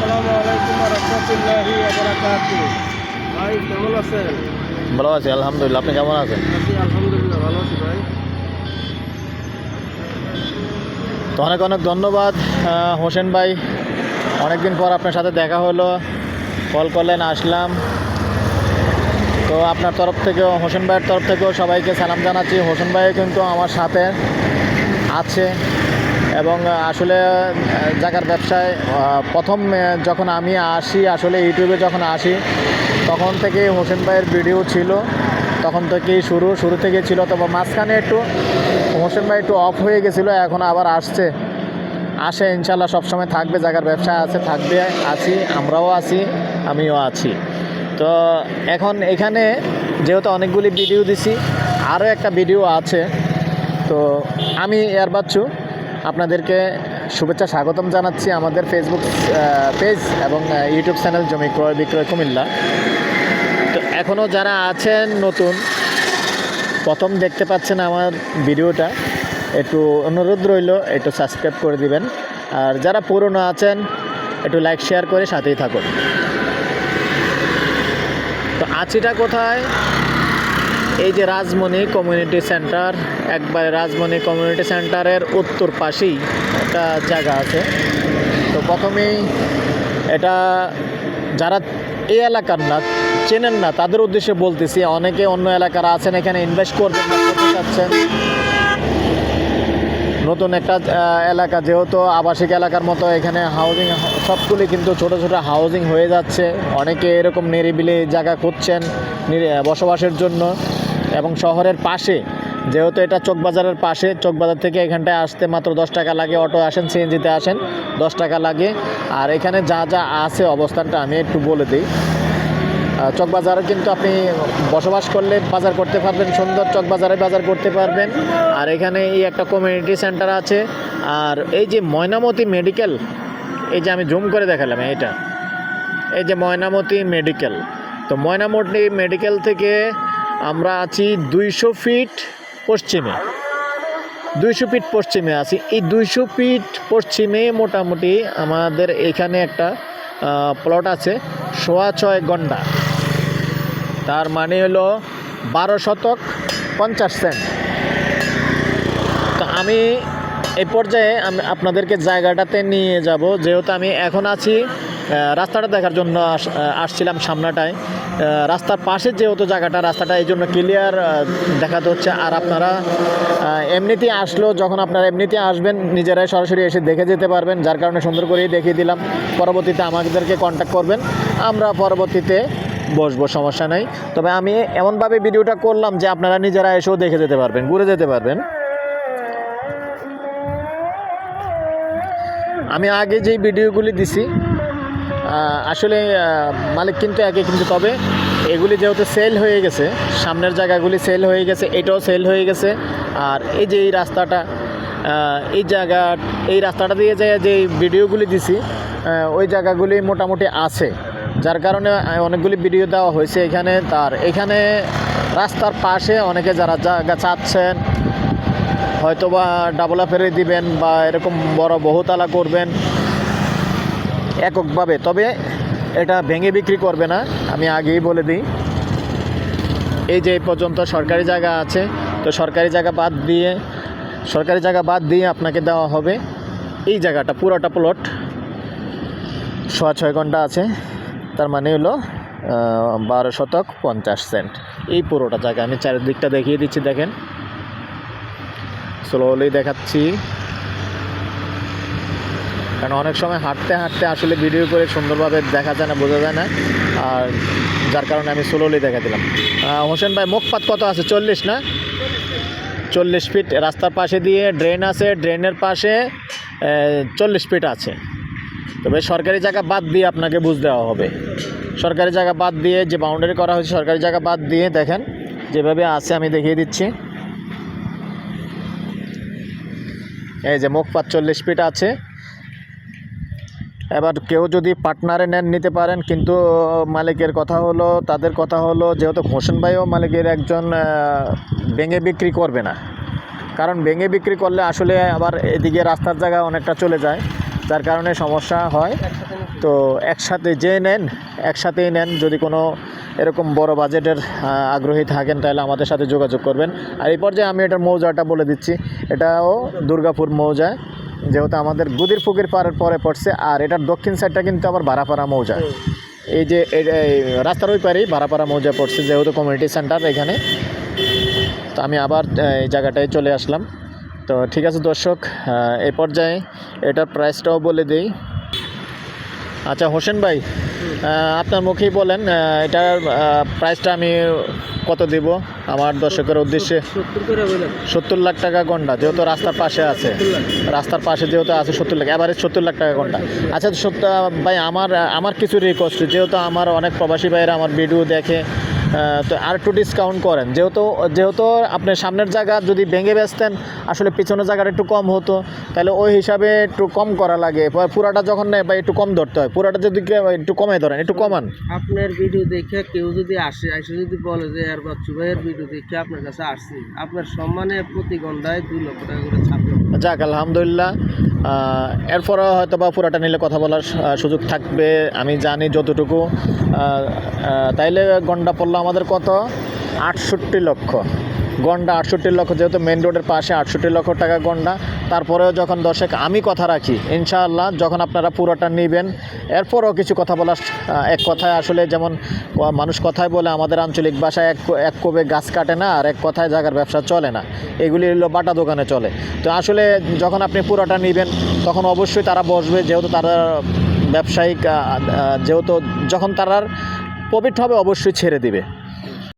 আসসালামু আলাইকুম রহমতুল্লাহি ভাই কেমন আছেন? ভালো আছি আলহামদুলিল্লাহ। আপনি কেমন আছেন? আলহামদুলিল্লাহ ভালো আছি ভাই। তো অনেক অনেক ধন্যবাদ হোসেন ভাই। অনেকদিন পর আপনার সাথে দেখা হলো কল করলেন আসলাম। তো আপনার তরফ থেকেও হোসেন ভাইয়ের তরফ থেকেও সবাইকে সালাম জানাচ্ছি। হোসেন ভাই কিন্তু আমার সাথে আছে। এবং আসলে জায়গার ব্যবসায় প্রথম যখন আমি আসি, আসলে ইউটিউবে যখন আসি, তখন থেকে হোসেন ভাইয়ের ভিডিও ছিল। তখন থেকেই শুরু শুরু থেকে ছিল। তবে মাঝখানে একটু হোসেন ভাই একটু অফ হয়ে গেছিল, এখন আবার আসছে। আসে ইনশাল্লাহ সবসময় থাকবে জায়গার ব্যবসা আছে, থাকবে, আছি, আমরাও আছি, আমিও আছি। তো, এখন এখানে যেহেতু অনেকগুলি ভিডিও দিছি, আরও একটা ভিডিও আছে। তো, আমি এয়ার বাচ্চু। আপনাদেরকে শুভেচ্ছা স্বাগতম জানাচ্ছি আমাদের ফেসবুক পেজ এবং ইউটিউব চ্যানেল জমি ক্রয় বিক্রয় কুমিল্লা। তো এখনও যারা আছেন নতুন, প্রথম দেখতে পাচ্ছেন আমার ভিডিওটা। একটু অনুরোধ রইল, একটু সাবস্ক্রাইব করে দিবেন। আর যারা পুরনো আছেন, একটু লাইক শেয়ার করে সাথেই থাকুন। তো আছিটা কোথায়? এই যে রাজমণি কমিউনিটি সেন্টার, একবারে রাজমণি কমিউনিটি সেন্টারের উত্তর পাশেই একটা জায়গা আছে। তো প্রথমেই এটা যারা এই এলাকার না, চেনেন না, তাদের উদ্দেশ্যে বলতেছি, অনেকে অন্য এলাকার আছেন, এখানে ইনভেস্ট করবেন বা করতে চাচ্ছেন। নতুন একটা এলাকা, যেহেতু আবাসিক এলাকার মতো এখানে হাউজিং সবগুলি কিন্তু ছোট ছোট হাউজিং হয়ে যাচ্ছে। অনেকে এরকম নিরিবিলি জায়গা খুঁজছেন বসবাসের জন্য। এবং শহরের পাশে, যেহেতু এটা চকবাজারের পাশে, চকবাজার থেকে এখানটায় আসতে মাত্র দশ টাকা লাগে, অটো আসেন, সিএনজিতে আসেন, দশ টাকা লাগে। আর এখানে যা যা আছে অবস্থানটা আমি একটু বলে দিই। চকবাজারে কিন্তু আপনি বসবাস করলে বাজার করতে পারবেন, সুন্দর চকবাজারে বাজার করতে পারবেন। আর এখানে এই একটা কমিউনিটি সেন্টার আছে। আর এই যে ময়নামতি মেডিকেল এই যে আমি জুম করে দেখালাম এটা এই যে ময়নামতি মেডিকেল তো ময়নামতি মেডিকেল থেকে আমরা আছি দুইশো ফিট পশ্চিমে। দুইশো ফিট পশ্চিমে আছি। এই দুইশো ফিট পশ্চিমে মোটামুটি আমাদের এখানে একটা প্লট আছে, সোয়া ছয় ঘণ্টা। তার মানে হলো বারো শতক পঞ্চাশ সেন্ট তো আমি এই পর্যায়ে আমি আপনাদেরকে জায়গাটাতে নিয়ে যাব। যেহেতু আমি এখন আছি রাস্তাটা দেখার জন্য আস- আসছিলাম সামনাটায়। রাস্তার পাশে যেহেতু জায়গাটা রাস্তাটা এই জন্য ক্লিয়ার দেখাতে হচ্ছে। আর আপনারা আহ, এমনিতে আসলেও যখন আপনারা এমনিতে আসবেন নিজেরাই সরাসরি এসে দেখে যেতে পারবেন। যার কারণে সুন্দর করেই দেখিয়ে দিলাম। পরবর্তীতে আমাদেরকে কন্ট্যাক্ট করবেন। আমরা পরবর্তীতে বসবো সমস্যা নাই। তবে আমি এমনভাবে ভিডিওটা করলাম যে আপনারা নিজেরা এসেও দেখে যেতে পারবেন ঘুরে যেতে পারবেন। আমি আগে যেই ভিডিওগুলি দিছি আসলে মালিক কিন্তু একে কিন্তু তবে এগুলি যেহেতু সেল হয়ে গেছে, সামনের জায়গাগুলি সেল হয়ে গেছে, এটাও সেল হয়ে গেছে। আর এই যে এই রাস্তাটা এই জায়গা, এই রাস্তাটা দিয়ে যে যে ভিডিওগুলি দিছি ওই জায়গাগুলি মোটামুটি আছে। যার কারণে অনেকগুলি ভিডিও দেওয়া হয়েছে এখানে। তার এখানে রাস্তার পাশে অনেকে যারা জায়গা চাচ্ছেন হয়তো বা ডাবলা ফেরে দিবেন বা এরকম বড় বহুতলা করবেন এককভাবে, তবে এটা ভেঙে বিক্রি করবে না, আমি আগেই বলে দিই। এই যে পর্যন্ত সরকারি জায়গা আছে, তো সরকারি জায়গা বাদ দিয়ে, সরকারি জায়গা বাদ দিয়ে আপনাকে দেওয়া হবে। এই জায়গাটা, পুরোটা প্লট সোয়া ছয় ঘণ্টা আছে, তার মানে হলো বারো শতক পঞ্চাশ সেন্ট এই পুরোটা জায়গা, আমি চারিদিকটা দেখিয়ে দিচ্ছি, দেখেন। স্লোলি দেখাচ্ছি। কারণ অনেক সময় হাঁটতে হাঁটতে আসলে ভিডিও করে সুন্দরভাবে দেখা যায় না, বোঝা যায় না। আর যার কারণে আমি স্লোলি দেখা দিলাম। হোসেন ভাই মুখপাত কত আছে? চল্লিশ না? চল্লিশ ফিট রাস্তার পাশে দিয়ে ড্রেন আছে ড্রেনের পাশে চল্লিশ ফিট আছে। তবে সরকারি জায়গা বাদ দিয়ে আপনাকে বুঝ দেওয়া হবে। সরকারি জায়গা বাদ দিয়ে যে বাউন্ডারি করা হয়েছে, সরকারি জায়গা বাদ দিয়ে দেখেন, যেভাবে আছে আমি দেখিয়ে দিচ্ছি। এই যে মুখ চল্লিশ ফিট আছে। এবার কেউ যদি পার্টনারে নেন, নিতে পারেন, কিন্তু মালিকের কথা হলো, তাদের কথা হলো, যেহেতু হোসেন ভাইও মালিকের একজন ভেঙে বিক্রি করবে না। কারণ ভেঙে বিক্রি করলে আসলে আবার এদিকে রাস্তার জায়গা অনেকটা চলে যায়, যার কারণে সমস্যা হয়। তো একসাথে যে নেন, একসাথেই নেন, যদি কোনো এরকম বড় বাজেটের আগ্রহী থাকেন, তাহলে আমাদের সাথে যোগাযোগ করবেন। আর এই পর্যায়ে আমি এটার মৌজাটা বলে দিচ্ছি। এটাও দুর্গাপুর মৌজা যেহেতু আমাদের গুদির ফুকির পাড়ের পরে পড়ছে আর এটার দক্ষিণ সাইডটা কিন্তু আবার বারাপাড়া মৌজা। এই যে রাস্তার ওই পারেই বারাপাড়া মৌজা পড়ছে যেহেতু কমিউনিটি সেন্টার এখানে। তো আমি আবার এই জায়গাটায় চলে আসলাম। তো ঠিক আছে দর্শক এই পর্যায়ে এটার প্রাইসটাও বলে দিই। আচ্ছা হোসেন ভাই আপনার মুখেই বলেন এটার প্রাইসটা আমি কত দেব? আমার দর্শকের উদ্দেশ্যে সত্তর লাখ টাকা গন্ডা, যেহেতু রাস্তার পাশে আছে। রাস্তার পাশে যেহেতু আছে সত্তর লাখ এবারে সত্তর লাখ টাকা গন্ডা। আচ্ছা ভাই, আমার আমার কিছু রিকোয়েস্ট যেহেতু আমার অনেক প্রবাসী ভাইয়েরা আমার ভিডিও দেখে তো আর একটু ডিসকাউন্ট করেন। যেহেতু যেহেতু আপনি সামনের জায়গা যদি ভেঙে বেচতেন আসলে পিছনের জায়গাটা একটু কম হতো। তাহলে ওই হিসাবে একটু কম করা লাগে। পুরাটা যখন নেয় বা একটু কম ধরতে হয় পুরাটা যদি একটু কমে ধরেন একটু কমান। আপনার ভিডিও দেখে কেউ যদি আসে এসে যদি বলে যে আর বাচ্চু ভাইয়ের ভিডিও দেখে আপনার কাছে আসছি। আপনার সম্মানে প্রতি ঘন্টায় দুই লক্ষ টাকা করে ছাড় যাক আলহামদুলিল্লাহ। এরপরে হয়তো বা পুরাটা নিলে কথা বলার সুযোগ থাকবে আমি জানি যতটুকু। তাইলে গন্ডা পড়ল আমাদের কত? আটষট্টি লক্ষ। গন্ডা আটষট্টি লক্ষ, যেহেতু মেন রোডের পাশে আটষট্টি লক্ষ টাকা গন্ডা। তারপরেও যখন দর্শক, আমি কথা রাখি, ইনশাআল্লাহ, যখন আপনারা পুরোটা নেবেন, এরপরও কিছু কথা বলার এক কথায় আসলে যেমন মানুষ কথায় বলে, আমাদের আঞ্চলিক ভাষায় এক এক কোবে গাছ কাটে না, আর এক কথায় জায়গার ব্যবসা চলে না। এগুলি হলো বাটা দোকানে চলে। তো আসলে যখন আপনি পুরোটা নেবেন, তখন অবশ্যই তারা বসবে, যেহেতু তারা ব্যবসায়িক যেহেতু যখন তারা প্রফিট হবে অবশ্যই ছেড়ে দিবে।